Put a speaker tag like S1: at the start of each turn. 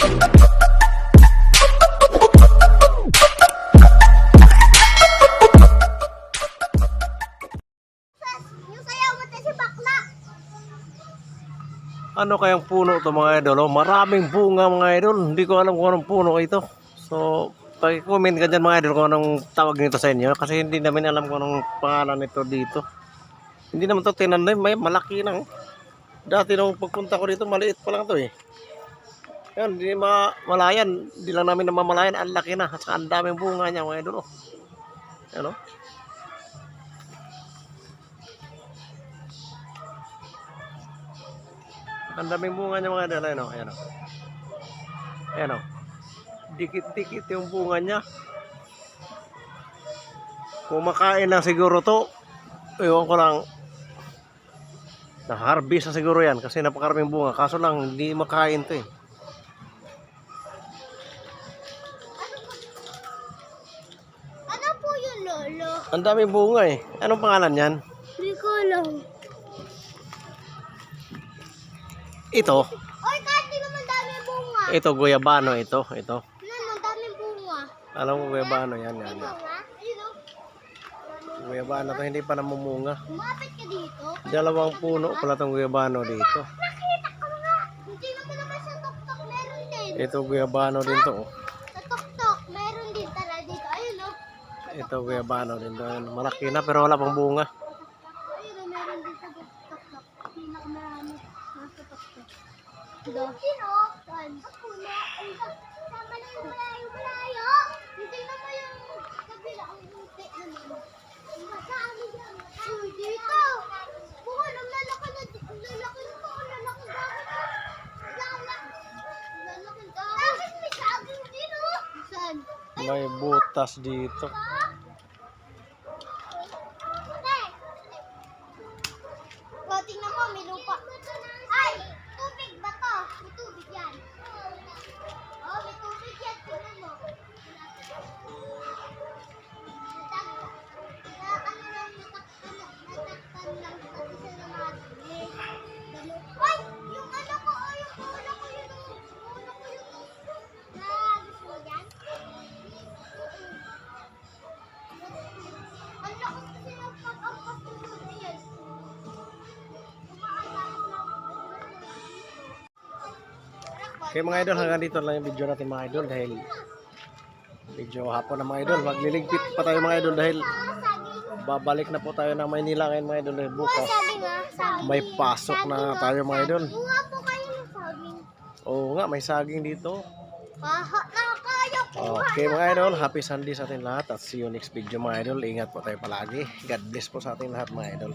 S1: Ano kayang puno to mga idol? Oh, maraming bunga mga idol. Hindi ko alam kung anong puno ito. So, pag-comment ka dyan mga idol kung anong tawag nito sa inyo. Kasi hindi namin alam kung anong pangalan nito dito. Hindi naman to tinanay. May malaki lang. Dati nung pagpunta ko dito, maliit pa lang to eh. Yan, hindi ma malayan. Hindi lang namin namamalayan. Ang laki na. At saka ang daming bunga niya mga idol. Oh. Yan oh. Ang daming bunga niya mga idol. Ayan o. Ayan o. Ayan o. Dikit-dikit yung bunga niya. Kumakain lang siguro to. Ewan ko lang. Na-harvest na siguro yan kasi napakaraming bunga. Kaso lang hindi makain to eh. Ang daming bunga eh. Anong pangalan yan?
S2: Hindi ko alam.
S1: Ito.
S2: Oy, kahit di naman dami bunga.
S1: Ito guyabano ito. Ito.
S2: Ano, ang daming bunga.
S1: Alam mo guyabano yan. yan, yan.
S2: Bunga? Ayun o.
S1: Guyabano to hindi pa namumunga.
S2: Umapit ka dito.
S1: Dalawang puno pala tong guyabano dito.
S2: Nakita ko nga. Hindi naman naman sa tok-tok meron din.
S1: Ito guyabano din to. oh.
S2: Sa tok-tok meron din tala dito. Ayun o.
S1: Ito guyabano din to. Ayan, Malaki na pero wala pang bunga.
S2: Ayun o, meron
S1: Okay mga idol, hanggang dito lang yung video natin mga idol dahil video hapon na mga idol. Magliligpit pa tayo mga idol dahil babalik na po tayo ng Maynila ngayon mga idol bukas. May pasok na tayo mga idol. Oo nga, may saging dito. Okay mga idol, happy Sunday sa ating lahat at see you next video mga idol. Ingat po tayo palagi. God bless po sa ating lahat mga idol.